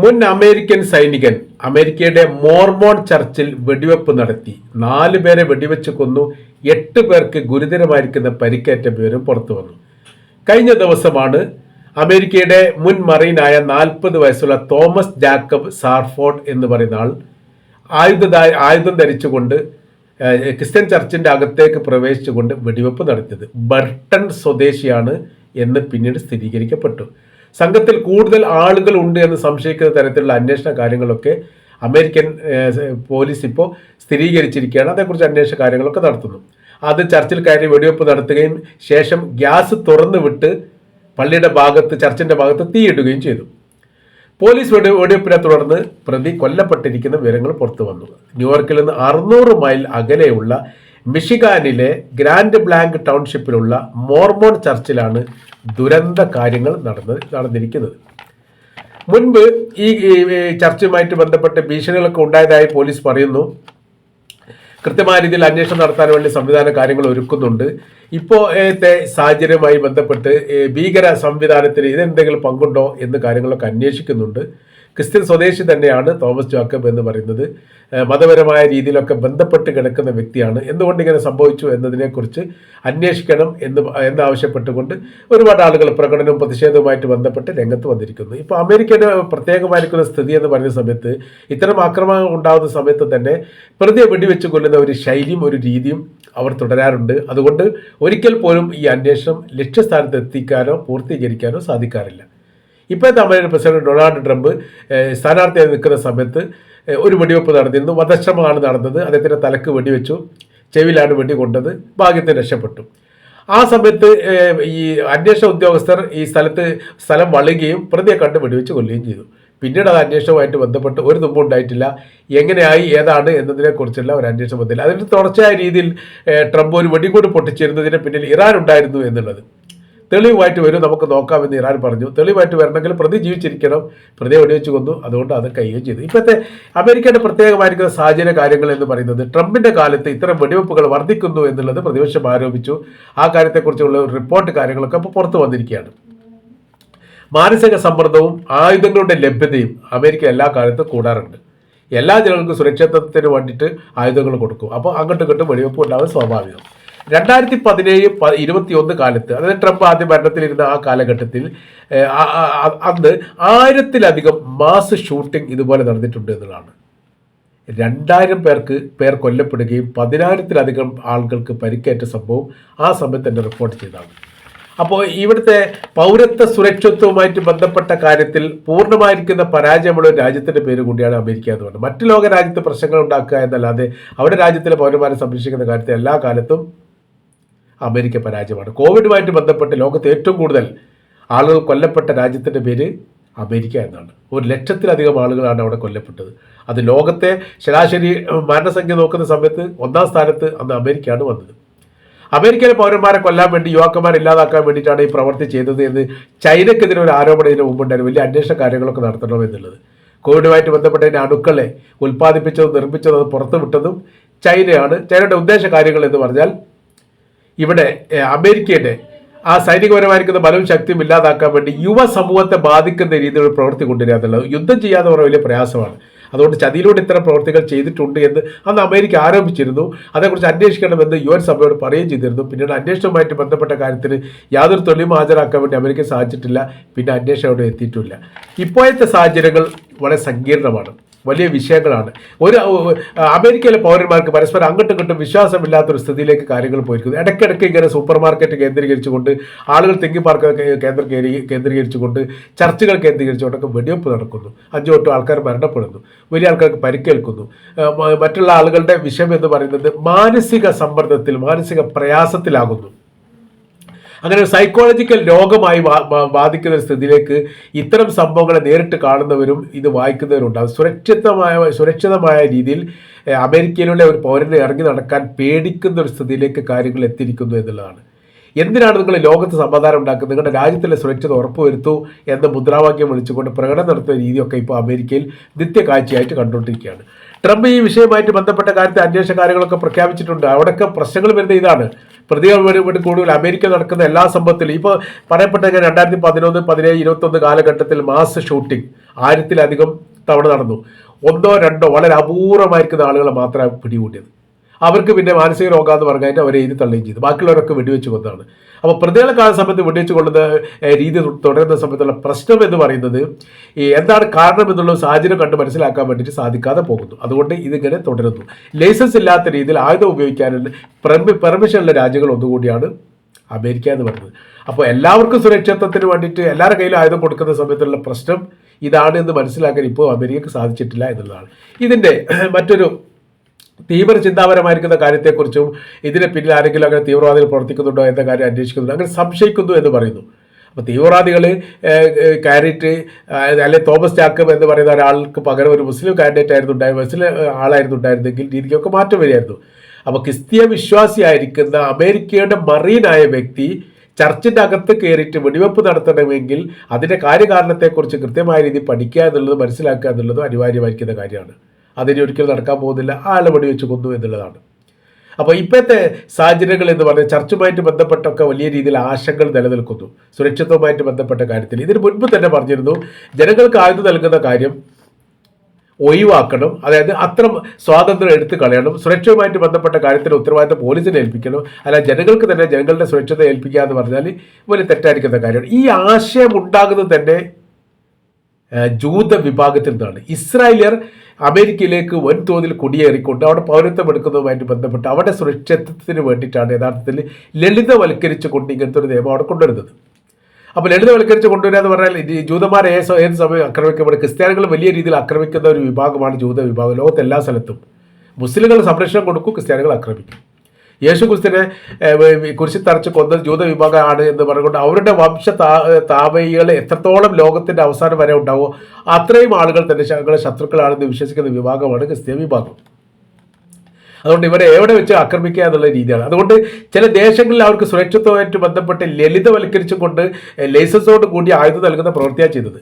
മുൻ അമേരിക്കൻ സൈനികൻ അമേരിക്കയുടെ മോർമോൺ ചർച്ചിൽ വെടിവെപ്പ് നടത്തി. നാല് പേരെ വെടിവെച്ച് കൊന്നു. എട്ട് പേർക്ക് ഗുരുതരമായിരിക്കുന്ന പരിക്കേറ്റ വിവരം പുറത്തു വന്നു. കഴിഞ്ഞ ദിവസമാണ് അമേരിക്കയുടെ മുൻ മറീനായ നാൽപ്പത് വയസ്സുള്ള തോമസ് ജാക്കബ് സാർഫോർഡ് എന്ന് പറയുന്ന ആൾ ആയുധ ആയുധം ധരിച്ചുകൊണ്ട് ക്രിസ്ത്യൻ ചർച്ചിന്റെ അകത്തേക്ക് പ്രവേശിച്ചുകൊണ്ട് വെടിവെപ്പ് നടത്തിയത്. ബർട്ടൺ സ്വദേശിയാണ് എന്ന് പിന്നീട് സ്ഥിരീകരിക്കപ്പെട്ടു. സംഘത്തിൽ കൂടുതൽ ആളുകൾ ഉണ്ട് എന്ന് സംശയിക്കുന്ന തരത്തിലുള്ള അന്വേഷണ കാര്യങ്ങളൊക്കെ അമേരിക്കൻ പോലീസ് ഇപ്പോൾ സ്ഥിരീകരിച്ചിരിക്കുകയാണ്. അതേക്കുറിച്ച് അന്വേഷണ കാര്യങ്ങളൊക്കെ നടത്തുന്നു. അത് ചർച്ചിൽ കയറി വെടിവെപ്പ് നടത്തുകയും ശേഷം ഗ്യാസ് തുറന്നു വിട്ട് പള്ളിയുടെ ഭാഗത്ത് ചർച്ചിന്റെ ഭാഗത്ത് തീയിടുകയും ചെയ്തു. പോലീസ് വെടി വെടിവെപ്പിനെ തുടർന്ന് പ്രതി കൊല്ലപ്പെട്ടിരിക്കുന്ന വിവരങ്ങൾ പുറത്തു വന്നു. ന്യൂയോർക്കിൽ നിന്ന് അറുന്നൂറ് മൈൽ അകലെയുള്ള മിഷിഗാനിലെ ഗ്രാൻഡ് ബ്ലാങ്ക് ടൗൺഷിപ്പിലുള്ള മോർമോൺ ചർച്ചിലാണ് ദുരന്ത കാര്യങ്ങൾ നടന്ന് നടന്നിരിക്കുന്നത്. മുൻപ് ഈ ചർച്ചയുമായിട്ട് ബന്ധപ്പെട്ട് ഭീഷണികളൊക്കെ ഉണ്ടായതായി പോലീസ് പറയുന്നു. കൃത്യമായ രീതിയിൽ അന്വേഷണം നടത്താൻ വേണ്ടി സംവിധാന കാര്യങ്ങൾ ഒരുക്കുന്നുണ്ട്. ഇപ്പോഴത്തെ സാഹചര്യവുമായി ബന്ധപ്പെട്ട് ഭീകര സംവിധാനത്തിന് ഇതെന്തെങ്കിലും പങ്കുണ്ടോ എന്ന് കാര്യങ്ങളൊക്കെ അന്വേഷിക്കുന്നുണ്ട്. ക്രിസ്ത്യൻ സ്വദേശി തന്നെയാണ് തോമസ് ജോക്കബ് എന്ന് പറയുന്നത്. മതപരമായ രീതിയിലൊക്കെ ബന്ധപ്പെട്ട് കിടക്കുന്ന വ്യക്തിയാണ്. എന്തുകൊണ്ട് ഇങ്ങനെ സംഭവിച്ചു എന്നതിനെക്കുറിച്ച് അന്വേഷിക്കണം എന്ന് എന്നാവശ്യപ്പെട്ടുകൊണ്ട് ഒരുപാട് ആളുകൾ പ്രകടനവും പ്രതിഷേധവുമായിട്ട് ബന്ധപ്പെട്ട് രംഗത്ത് വന്നിരിക്കുന്നു. ഇപ്പോൾ അമേരിക്കയുടെ പ്രത്യേകമായിരിക്കുന്ന സ്ഥിതി എന്ന് പറയുന്ന സമയത്ത് ഇത്തരം ആക്രമണങ്ങൾ ഉണ്ടാകുന്ന സമയത്ത് തന്നെ പ്രതിയെ വെടിവെച്ച് കൊല്ലുന്ന ഒരു ശൈലിയും ഒരു രീതിയും അവർ തുടരാറുണ്ട്. അതുകൊണ്ട് ഒരിക്കൽ പോലും ഈ അന്വേഷണം ലക്ഷ്യസ്ഥാനത്ത് എത്തിക്കാനോ പൂർത്തീകരിക്കാനോ സാധിക്കാറില്ല. ഇപ്പോഴത്തെ അമേരിക്കൻ പ്രസിഡന്റ് ഡൊണാൾഡ് ട്രംപ് സ്ഥാനാർത്ഥിയായി നിൽക്കുന്ന സമയത്ത് ഒരു വെടിവെപ്പ് നടന്നിരുന്നു. വധശ്രമമാണ് നടന്നത്. അദ്ദേഹത്തിന്റെ തലക്ക് വെടിവെച്ചു. ചെവിയിലാണ് വെടി കൊണ്ടത്. ഭാഗ്യത്തിന് രക്ഷപ്പെട്ടു. ആ സമയത്ത് ഈ അന്വേഷണ ഉദ്യോഗസ്ഥർ ഈ സ്ഥലത്ത് സ്ഥലം വളയുകയും പ്രതിയെ കണ്ട് വെടിവെച്ച് കൊല്ലുകയും ചെയ്തു. പിന്നീട് അത് അന്വേഷണവുമായിട്ട് ബന്ധപ്പെട്ട് ഒരു തുമ്പ് ഉണ്ടായിട്ടില്ല. എങ്ങനെയായി ഏതാണ് എന്നതിനെക്കുറിച്ചുള്ള ഒരു അന്വേഷണം വന്നില്ല. അതിന് തുടർച്ചയായ രീതിയിൽ ട്രംപ് ഒരു വെടികൂട് പൊട്ടിച്ചിരുന്നതിന് പിന്നിൽ ഇറാൻ ഉണ്ടായിരുന്നു എന്നുള്ളത്. തെളിവുമായിട്ട് വരും. നമുക്ക് നോക്കാമെന്ന് ഇറാൻ പറഞ്ഞു. തെളിവായിട്ട് വരണമെങ്കിൽ പ്രതി ജീവിച്ചിരിക്കണം. പ്രതിയെ വെടിവെച്ച് കൊന്നു. അതുകൊണ്ട് അത് കൈകാര്യം ചെയ്തു. ഇപ്പോഴത്തെ അമേരിക്കയുടെ പ്രത്യേകമായിരിക്കുന്ന സാഹചര്യ കാര്യങ്ങൾ എന്ന് പറയുന്നത് ട്രംപിന്റെ കാലത്ത് ഇത്തരം വെടിവെപ്പുകൾ വർദ്ധിക്കുന്നു എന്നുള്ളത് പ്രതിപക്ഷം ആരോപിച്ചു. ആ കാര്യത്തെക്കുറിച്ചുള്ള ഒരു റിപ്പോർട്ട് കാര്യങ്ങളൊക്കെ ഇപ്പോൾ പുറത്തു വന്നിരിക്കുകയാണ്. മാനസിക സമ്മർദ്ദവും ആയുധങ്ങളുടെ ലഭ്യതയും അമേരിക്ക എല്ലാ കാലത്തും കൂടാറുണ്ട്. എല്ലാ ജനങ്ങൾക്കും സുരക്ഷിതത്വത്തിന് വേണ്ടിയിട്ട് ആയുധങ്ങൾ കൊടുക്കും. അപ്പോൾ അങ്ങോട്ടും ഇങ്ങോട്ടും വെടിവെപ്പ് ഉണ്ടാവും സ്വാഭാവികം. രണ്ടായിരത്തി പതിനേഴ് ഇരുപത്തി ഒന്ന് കാലത്ത് അതായത് ട്രംപ് ആദ്യ ഭരണത്തിലിരുന്ന ആ കാലഘട്ടത്തിൽ അന്ന് ആയിരത്തിലധികം മാസ് ഷൂട്ടിംഗ് ഇതുപോലെ നടന്നിട്ടുണ്ട് എന്നുള്ളതാണ്. രണ്ടായിരം പേർക്ക് പേർ കൊല്ലപ്പെടുകയും പതിനായിരത്തിലധികം ആളുകൾക്ക് പരിക്കേറ്റ സംഭവം ആ സമയത്ത് തന്നെ റിപ്പോർട്ട് ചെയ്തതാണ്. അപ്പോൾ ഇവിടുത്തെ പൗരത്വ സുരക്ഷത്വവുമായിട്ട് ബന്ധപ്പെട്ട കാര്യത്തിൽ പൂർണമായിരിക്കുന്ന പരാജയമുള്ള രാജ്യത്തിന്റെ പേര് കൂടിയാണ് അമേരിക്ക എന്ന് പറയുന്നത് മറ്റു ലോക രാജ്യത്ത് പ്രശ്നങ്ങൾ ഉണ്ടാക്കുക എന്നല്ലാതെ അവിടെ രാജ്യത്തിലെ പൗരന്മാരെ സംരക്ഷിക്കുന്ന കാര്യത്തിൽ എല്ലാ കാലത്തും അമേരിക്ക പരാജയമാണ്. കോവിഡുമായിട്ട് ബന്ധപ്പെട്ട് ലോകത്ത് ഏറ്റവും കൂടുതൽ ആളുകൾ കൊല്ലപ്പെട്ട രാജ്യത്തിന്റെ പേര് അമേരിക്ക എന്നാണ്. ഒരു ലക്ഷത്തിലധികം ആളുകളാണ് അവിടെ കൊല്ലപ്പെട്ടത്. അത് ലോകത്തെ ശരാശരി മരണസംഖ്യ നോക്കുന്ന സമയത്ത് ഒന്നാം സ്ഥാനത്ത് അന്ന് അമേരിക്കയാണ് വന്നത്. അമേരിക്കയിലെ പൗരന്മാരെ കൊല്ലാൻ വേണ്ടി യുവാക്കന്മാരെ ഇല്ലാതാക്കാൻ വേണ്ടിയിട്ടാണ് ഈ പ്രവൃത്തി ചെയ്തത് എന്ന് ചൈനയ്ക്കെതിരെ ഒരു ആരോപണം ഇതിന് മുമ്പുണ്ടായിരുന്നു. വലിയ അന്വേഷണ കാര്യങ്ങളൊക്കെ നടത്തണം എന്നുള്ളത്. കോവിഡുമായിട്ട് ബന്ധപ്പെട്ടതിന്റെ അണുക്കളെ ഉൽപ്പാദിപ്പിച്ചതും നിർമ്മിച്ചതും പുറത്തുവിട്ടതും ചൈനയാണ്. ചൈനയുടെ ഉദ്ദേശ കാര്യങ്ങൾ എന്ന് പറഞ്ഞാൽ ഇവിടെ അമേരിക്കയുടെ ആ സൈനികപരമായിരിക്കുന്ന ബലവും ശക്തിയും ഇല്ലാതാക്കാൻ വേണ്ടി യുവ സമൂഹത്തെ ബാധിക്കുന്ന രീതിയിലുള്ള പ്രവൃത്തി കൊണ്ടുവരിക എന്നുള്ളത്. യുദ്ധം ചെയ്യാതെ പറഞ്ഞ വലിയ പ്രയാസമാണ്. അതുകൊണ്ട് ചതിയിലൂടെ ഇത്തരം പ്രവർത്തികൾ ചെയ്തിട്ടുണ്ട് എന്ന് അന്ന് അമേരിക്ക ആരോപിച്ചിരുന്നു. അതേക്കുറിച്ച് അന്വേഷിക്കണമെന്ന് യു എൻ സഭയോട് പറയുകയും ചെയ്തിരുന്നു. പിന്നീട് അന്വേഷണവുമായിട്ട് ബന്ധപ്പെട്ട കാര്യത്തിന് യാതൊരു തെളിവും ഹാജരാക്കാൻ വേണ്ടി അമേരിക്ക സാധിച്ചിട്ടില്ല പിന്നെ അന്വേഷണം അവിടെ എത്തിയിട്ടില്ല. ഇപ്പോഴത്തെ സാഹചര്യങ്ങൾ വളരെ സങ്കീർണമാണ്. വലിയ വിഷയങ്ങളാണ്. ഒരു അമേരിക്കയിലെ പൗരന്മാർക്ക് പരസ്പരം അങ്ങോട്ടും ഇങ്ങോട്ടും വിശ്വാസമില്ലാത്തൊരു സ്ഥിതിയിലേക്ക് കാര്യങ്ങൾ പോയിരിക്കുന്നു. ഇടയ്ക്കിടയ്ക്ക് ഇങ്ങനെ സൂപ്പർ മാർക്കറ്റ് കേന്ദ്രീകരിച്ചുകൊണ്ട് ആളുകൾ തെങ്ങി പാർക്ക് കേന്ദ്ര കേന്ദ്രീ- കേന്ദ്രീകരിച്ചുകൊണ്ട് ചർച്ചുകൾ കേന്ദ്രീകരിച്ചുകൊണ്ടൊക്കെ വെടിവെപ്പ് നടക്കുന്നു. അഞ്ചു തൊട്ട് ആൾക്കാർ മരണപ്പെടുന്നു. വലിയ ആൾക്കാർക്ക് പരിക്കേൽക്കുന്നു. മറ്റുള്ള ആളുകളുടെ വിഷയം എന്ന് പറയുന്നത് മാനസിക സമ്മർദ്ദത്തിൽ മാനസിക പ്രയാസത്തിലാകുന്നു. അങ്ങനെ സൈക്കോളജിക്കൽ രോഗമായി ബാധിക്കുന്ന ഒരു സ്ഥിതിയിലേക്ക് ഇത്തരം സംഭവങ്ങളെ നേരിട്ട് കാണുന്നവരും ഇത് വായിക്കുന്നവരുണ്ടാകും സുരക്ഷിതമായ സുരക്ഷിതമായ രീതിയിൽ അമേരിക്കയിലുള്ള ഒരു പൗരനെ ഇറങ്ങി നടക്കാൻ പേടിക്കുന്ന ഒരു സ്ഥിതിയിലേക്ക് കാര്യങ്ങൾ എത്തിയിരിക്കുന്നു എന്നുള്ളതാണ്. എന്തിനാണ് നിങ്ങൾ ലോകത്ത് സമാധാനം ഉണ്ടാക്കുന്നത്? നിങ്ങളുടെ രാജ്യത്തിലെ സുരക്ഷിത ഉറപ്പുവരുത്തൂ എന്ന മുദ്രാവാക്യം വിളിച്ചുകൊണ്ട് പ്രകടനം നടത്തുന്ന രീതിയൊക്കെ ഇപ്പോൾ അമേരിക്കയിൽ നിത്യകാഴ്ചയായിട്ട് കണ്ടുകൊണ്ടിരിക്കുകയാണ്. ട്രംപ് ഈ വിഷയവുമായിട്ട് ബന്ധപ്പെട്ട കാര്യത്തെ അന്വേഷണ കാര്യങ്ങളൊക്കെ പ്രഖ്യാപിച്ചിട്ടുണ്ട്. അവിടെയൊക്കെ പ്രശ്നങ്ങൾ വരുന്ന ഇതാണ്. പ്രതികൾ വേണ്ടി കൂടുതൽ അമേരിക്ക നടക്കുന്ന എല്ലാ സംഭവത്തിലും. ഇപ്പോൾ പറയപ്പെട്ട രണ്ടായിരത്തി പതിനൊന്ന് പതിനേഴ് ഇരുപത്തൊന്ന് കാലഘട്ടത്തിൽ മാസ് ഷൂട്ടിംഗ് ആയിരത്തിലധികം തവണ നടന്നു. ഒന്നോ രണ്ടോ വളരെ അപൂർവമായിരിക്കുന്ന ആളുകളെ മാത്രമേ പിടികൂട്ടിയത് അവർക്ക് പിന്നെ മാനസിക രോഗം എന്ന് പറഞ്ഞാൽ അവരെ എഴുതി തള്ളുകയും ചെയ്തു. ബാക്കിയുള്ളവരൊക്കെ വെടിവെച്ച് കൊന്നതാണ്. അപ്പോൾ പ്രതികളെ കാണുന്ന സമയത്ത് വെടിവെച്ച് കൊള്ളുന്ന രീതി തുടരുന്ന സമയത്തുള്ള പ്രശ്നം എന്ന് പറയുന്നത് ഈ എന്താണ് കാരണം എന്നുള്ള സാഹചര്യം കണ്ട് മനസ്സിലാക്കാൻ വേണ്ടിയിട്ട് സാധിക്കാതെ പോകുന്നു. അതുകൊണ്ട് ഇതിങ്ങനെ തുടരുന്നു. ലൈസൻസ് ഇല്ലാത്ത രീതിയിൽ ആയുധം ഉപയോഗിക്കാനുള്ള പെർമി പെർമിഷനുള്ള രാജ്യങ്ങൾ ഒന്നുകൂടിയാണ് അമേരിക്ക എന്ന് പറയുന്നത്. അപ്പോൾ എല്ലാവർക്കും സുരക്ഷിതത്വത്തിന് വേണ്ടിയിട്ട് എല്ലാവരുടെ കയ്യിലും ആയുധം കൊടുക്കുന്ന സമയത്തുള്ള പ്രശ്നം ഇതാണ് എന്ന് മനസ്സിലാക്കാൻ ഇപ്പോൾ അമേരിക്കക്ക് സാധിച്ചിട്ടില്ല എന്നുള്ളതാണ്. ഇതിന്റെ മറ്റൊരു തീവ്ര ചിന്താപരമായിരിക്കുന്ന കാര്യത്തെക്കുറിച്ചും ഇതിന് പിന്നിൽ ആരെങ്കിലും അങ്ങനെ തീവ്രവാദികൾ പ്രവർത്തിക്കുന്നുണ്ടോ എന്ന കാര്യം അന്വേഷിക്കുന്നുണ്ടോ. അങ്ങനെ സംശയിക്കുന്നു എന്ന് പറയുന്നു. അപ്പോൾ തീവ്രവാദികൾ കാരിറ്റ് അല്ലെങ്കിൽ തോമസ് ചാക്കം എന്ന് പറയുന്ന ഒരാൾക്ക് പകരം ഒരു മുസ്ലിം കാൻഡിഡേറ്റ് ആയിരുന്നു ഉണ്ടായ മുസ്ലിം ആളായിരുന്നു ഉണ്ടായിരുന്നെങ്കിൽ രീതിക്കൊക്കെ മാറ്റം വരികയായിരുന്നു. അപ്പോൾ ക്രിസ്തീയ വിശ്വാസിയായിരിക്കുന്ന അമേരിക്കയുടെ മറീനായ വ്യക്തി ചർച്ചിന്റെ അകത്ത് കയറിയിട്ട് വെടിവെപ്പ് നടത്തണമെങ്കിൽ അതിന്റെ കാര്യകാരണത്തെക്കുറിച്ച് കൃത്യമായ രീതിയിൽ പഠിക്കുക എന്നുള്ളത് മനസ്സിലാക്കുക എന്നുള്ളതും അനിവാര്യമായിരിക്കുന്ന കാര്യമാണ്. അതിന് ഒരിക്കലും നടക്കാൻ പോകുന്നില്ല. ആളെ വെടിവെച്ച് കൊന്നു എന്നുള്ളതാണ്. അപ്പോൾ ഇപ്പോഴത്തെ സാഹചര്യങ്ങൾ എന്ന് പറഞ്ഞാൽ ചർച്ചുമായിട്ട് ബന്ധപ്പെട്ടൊക്കെ വലിയ രീതിയിൽ ആശങ്കകൾ നിലനിൽക്കുന്നു. സുരക്ഷിതവുമായിട്ട് ബന്ധപ്പെട്ട കാര്യത്തിൽ. ഇതിന് മുൻപ് തന്നെ പറഞ്ഞിരുന്നു ജനങ്ങൾക്ക് ആയുധം നൽകുന്ന കാര്യം ഒഴിവാക്കണം. അതായത് അത്ര സ്വാതന്ത്ര്യം എടുത്തു കളയണം. സുരക്ഷയുമായിട്ട് ബന്ധപ്പെട്ട കാര്യത്തിൽ ഉത്തരവാദിത്തം പോലീസിനെ ഏൽപ്പിക്കണം. അല്ല ജനങ്ങൾക്ക് തന്നെ ജനങ്ങളുടെ സുരക്ഷത ഏൽപ്പിക്കുക എന്ന് പറഞ്ഞാൽ വലിയ തെറ്റായിരിക്കുന്ന കാര്യമാണ്. ഈ ആശയം ഉണ്ടാകുന്നത് തന്നെ ജൂത വിഭാഗത്തിൽ നിന്നാണ് ഇസ്രായേലിയർ അമേരിക്കയിലേക്ക് വൻതോതിൽ കുടിയേറിക്കൊണ്ട് അവിടെ പൗരത്വം എടുക്കുന്നതുമായിട്ട് ബന്ധപ്പെട്ട് അവിടെ സുരക്ഷിതത്വത്തിന് വേണ്ടിയിട്ടാണ് യഥാർത്ഥത്തിൽ ലളിതവൽക്കരിച്ച് കൊണ്ട് ഇങ്ങനത്തെ ഒരു നിയമം അവിടെ കൊണ്ടുവരുന്നത്. അപ്പോൾ ലളിതവൽക്കരിച്ച് കൊണ്ടുവരിക എന്ന് പറഞ്ഞാൽ ജൂതന്മാരെ ഏത് സമയം ആക്രമിക്കപ്പെടും? ക്രിസ്ത്യാനികൾ വലിയ രീതിയിൽ ആക്രമിക്കുന്ന ഒരു വിഭാഗമാണ് ജൂത വിഭാഗം. ലോകത്തെല്ലാ സ്ഥലത്തും മുസ്ലിങ്ങൾ സംരക്ഷണം കൊടുക്കും ക്രിസ്ത്യാനികൾ ആക്രമിക്കും. യേശു ക്രിസ്തുവിനെ കുരിശി തറച്ച് കൊന്നത് ജൂത വിഭാഗമാണ് എന്ന് പറഞ്ഞുകൊണ്ട് അവരുടെ വംശ താപയികൾ എത്രത്തോളം ലോകത്തിന്റെ അവസാനം വരെ ഉണ്ടാവുമോ അത്രയും ആളുകൾ തന്നെ ഞങ്ങളുടെ ശത്രുക്കളാണെന്ന് വിശ്വസിക്കുന്ന വിഭാഗമാണ് ക്രിസ്ത്യ വിഭാഗം. അതുകൊണ്ട് ഇവരെ എവിടെ വെച്ച് ആക്രമിക്കുക എന്നുള്ള രീതിയാണ്. അതുകൊണ്ട് ചില ദേശങ്ങളിൽ അവർക്ക് സുരക്ഷിതമായിട്ട് ബന്ധപ്പെട്ട് ലളിതവൽക്കരിച്ചുകൊണ്ട് ലൈസൻസോട് കൂടി ആയുധം നൽകുന്ന പ്രവൃത്തിയാണ് ചെയ്തത്.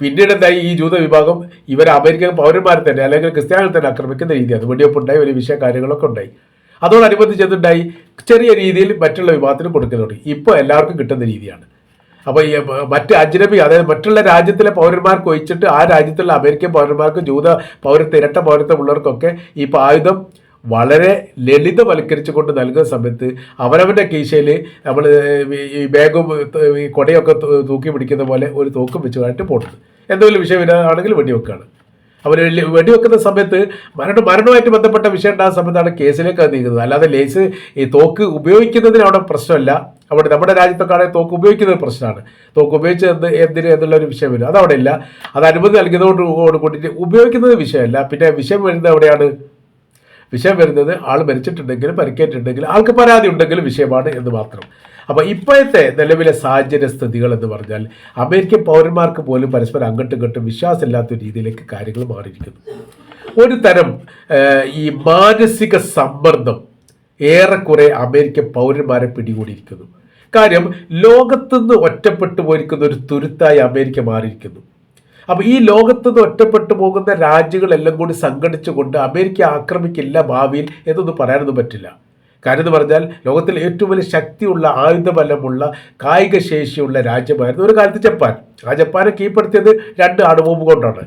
പിന്നീട് എന്തായി? ഈ ജൂത വിഭാഗം ഇവർ അമേരിക്കൻ പൗരന്മാരെ തന്നെ അല്ലെങ്കിൽ ക്രിസ്ത്യാനികൾ തന്നെ ആക്രമിക്കുന്ന രീതിയാണ്. വെടിവെപ്പുണ്ടായി ഒരു വിഷയ കാര്യങ്ങളൊക്കെ ഉണ്ടായി. അതോടനുബന്ധിച്ച് എന്തുണ്ടായി ചെറിയ രീതിയിൽ മറ്റുള്ള വിഭാഗത്തിന് കൊടുക്കാൻ തുടങ്ങി ഇപ്പോൾ എല്ലാവർക്കും കിട്ടുന്ന രീതിയാണ്. അപ്പോൾ ഈ മറ്റ് അജ്നബി അതായത് മറ്റുള്ള രാജ്യത്തിലെ പൗരന്മാർക്ക് ഒഴിച്ചിട്ട് ആ രാജ്യത്തുള്ള അമേരിക്കൻ പൗരന്മാർക്ക് ജൂത പൗരത്വ ഇരട്ട പൗരത്വമുള്ളവർക്കൊക്കെ ഈ ആയുധം വളരെ ലളിതവൽക്കരിച്ചു കൊണ്ട് നൽകുന്ന സമയത്ത് അവനവന്റെ കീശയിൽ നമ്മൾ ഈ ബാഗും ഈ കൊടയൊക്കെ തൂക്കി പിടിക്കുന്ന പോലെ ഒരു തൂക്കം വെച്ചുമായിട്ട് പോകുന്നത് എന്തെങ്കിലും വിഷയം ഇല്ലാതാണെങ്കിൽ വെടിവെക്കുകയാണ് അവർ വെടിവെക്കുന്ന സമയത്ത് മരണം മരണവുമായിട്ട് ബന്ധപ്പെട്ട വിഷയം ഉണ്ടാകുന്ന സമയത്താണ് കേസിലേക്ക് അത് നീങ്ങുന്നത്. അല്ലാതെ ലേസ് ഈ തോക്ക് ഉപയോഗിക്കുന്നതിന് അവിടെ പ്രശ്നമല്ല. അവിടെ നമ്മുടെ രാജ്യത്തൊക്കെ തോക്ക് ഉപയോഗിക്കുന്നത് പ്രശ്നമാണ്. തോക്ക് ഉപയോഗിച്ച് എന്ത് എന്തിന് എന്നുള്ള ഒരു വിഷയം വരും. അതവിടെ ഇല്ല. അത് അനുമതി നൽകിയതോട് കൂടിയിട്ട് ഉപയോഗിക്കുന്നത് വിഷയമല്ല. പിന്നെ വിഷയം വരുന്നത് എവിടെയാണ്? വിഷയം വരുന്നത് ആൾ മരിച്ചിട്ടുണ്ടെങ്കിലും പരിക്കേറ്റിട്ടുണ്ടെങ്കിലും ആൾക്ക് പരാതി ഉണ്ടെങ്കിലും വിഷയമാണ് എന്ന് മാത്രം. അപ്പോൾ ഇപ്പോഴത്തെ നിലവിലെ സാഹചര്യ സ്ഥിതികൾ എന്ന് പറഞ്ഞാൽ അമേരിക്കൻ പൗരന്മാർക്ക് പോലും പരസ്പരം അങ്ങോട്ടും ഇങ്ങോട്ടും വിശ്വാസമില്ലാത്ത രീതിയിലേക്ക് കാര്യങ്ങൾ മാറിയിരിക്കുന്നു. ഒരു തരം ഈ മാനസിക സമ്മർദ്ദം ഏറെക്കുറെ അമേരിക്കൻ പൗരന്മാരെ പിടികൂടിയിരിക്കുന്നു. കാര്യം ലോകത്തുനിന്ന് ഒറ്റപ്പെട്ടു പോയിരിക്കുന്ന ഒരു തുരുത്തായി അമേരിക്ക മാറിയിരിക്കുന്നു. അപ്പോൾ ഈ ലോകത്ത് നിന്ന് ഒറ്റപ്പെട്ടു പോകുന്ന രാജ്യങ്ങളെല്ലാം കൂടി സംഘടിച്ചുകൊണ്ട് അമേരിക്ക ആക്രമിക്കില്ല ഭാവിയിൽ എന്നൊന്നും പറയാനൊന്നും പറ്റില്ല. കാര്യം എന്ന് പറഞ്ഞാൽ ലോകത്തിൽ ഏറ്റവും വലിയ ശക്തിയുള്ള ആയുധബലമുള്ള കായിക ശേഷിയുള്ള രാജ്യമായിരുന്നു ഒരു കാലത്ത് ജപ്പാൻ. ആ ജപ്പാനെ കീഴ്പ്പെടുത്തിയത് രണ്ട് അണുബോംബ് കൊണ്ടാണ്.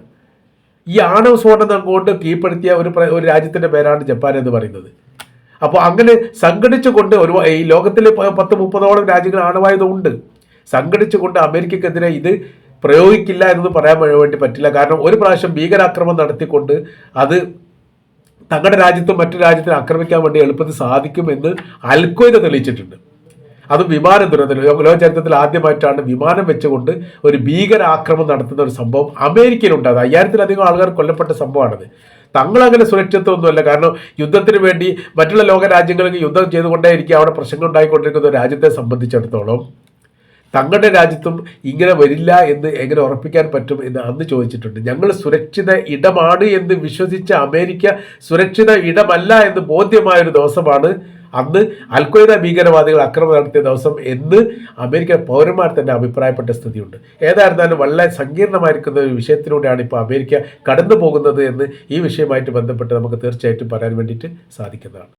ഈ ആണവ സ്ഫോടനം കൊണ്ട് കീഴ്പ്പെടുത്തിയ ഒരു ഒരു രാജ്യത്തിന്റെ പേരാണ് ജപ്പാൻ എന്ന് പറയുന്നത്. അപ്പോൾ അങ്ങനെ സംഘടിച്ചുകൊണ്ട് ഒരു ഈ ലോകത്തിൽ പത്ത് മുപ്പതോളം രാജ്യങ്ങൾ ആണവായതുകൊണ്ട് സംഘടിച്ചുകൊണ്ട് അമേരിക്കക്കെതിരെ ഇത് പ്രയോഗിക്കില്ല എന്ന് പറയാൻ വേണ്ടി പറ്റില്ല. കാരണം ഒരു പ്രാവശ്യം ഭീകരാക്രമം നടത്തിക്കൊണ്ട് അത് തങ്ങളുടെ രാജ്യത്തും മറ്റു രാജ്യത്തിനും ആക്രമിക്കാൻ വേണ്ടി എളുപ്പത്തിൽ സാധിക്കുമെന്ന് അൽക്കൊയ്ത തെളിയിച്ചിട്ടുണ്ട്. അത് വിമാന ദുരന്തം ലോകചരിത്രത്തിൽ ലോക ആദ്യമായിട്ടാണ് വിമാനം വെച്ചുകൊണ്ട് ഒരു ഭീകരാക്രമണം നടത്തുന്ന ഒരു സംഭവം അമേരിക്കയിലുണ്ടായത് അയ്യായിരത്തിലധികം ആൾക്കാർ കൊല്ലപ്പെട്ട സംഭവമാണത്. തങ്ങളങ്ങനെ സുരക്ഷിതത്വമൊന്നുമല്ല. കാരണം യുദ്ധത്തിന് വേണ്ടി മറ്റുള്ള ലോക രാജ്യങ്ങൾക്ക് യുദ്ധം ചെയ്തുകൊണ്ടേയിരിക്കും അവിടെ പ്രശ്നങ്ങൾ ഉണ്ടായിക്കൊണ്ടിരിക്കുന്ന രാജ്യത്തെ സംബന്ധിച്ചിടത്തോളം. തങ്ങളുടെ രാജ്യത്തും ഇങ്ങനെ വരില്ല എന്ന് എങ്ങനെ ഉറപ്പിക്കാൻ പറ്റും എന്ന് അന്ന് ചോദിച്ചിട്ടുണ്ട്. ഞങ്ങൾ സുരക്ഷിത ഇടമാണ് എന്ന് വിശ്വസിച്ച അമേരിക്ക സുരക്ഷിത ഇടമല്ല എന്ന് ബോധ്യമായൊരു ദിവസമാണ് അന്ന്. അൽക്വയ്ദ ഭീകരവാദികൾ അക്രമം നടത്തിയ ദിവസം എന്ന് അമേരിക്കൻ പൗരന്മാർ തന്നെ അഭിപ്രായപ്പെട്ട സ്ഥിതിയുണ്ട്. ഏതായിരുന്നാലും വളരെ സങ്കീർണമായിരിക്കുന്ന ഒരു വിഷയത്തിലൂടെയാണ് ഇപ്പോൾ അമേരിക്ക കടന്നു പോകുന്നത് എന്ന് ഈ വിഷയമായിട്ട് ബന്ധപ്പെട്ട് നമുക്ക് തീർച്ചയായിട്ടും പറയാൻ വേണ്ടിയിട്ട് സാധിക്കുന്നതാണ്.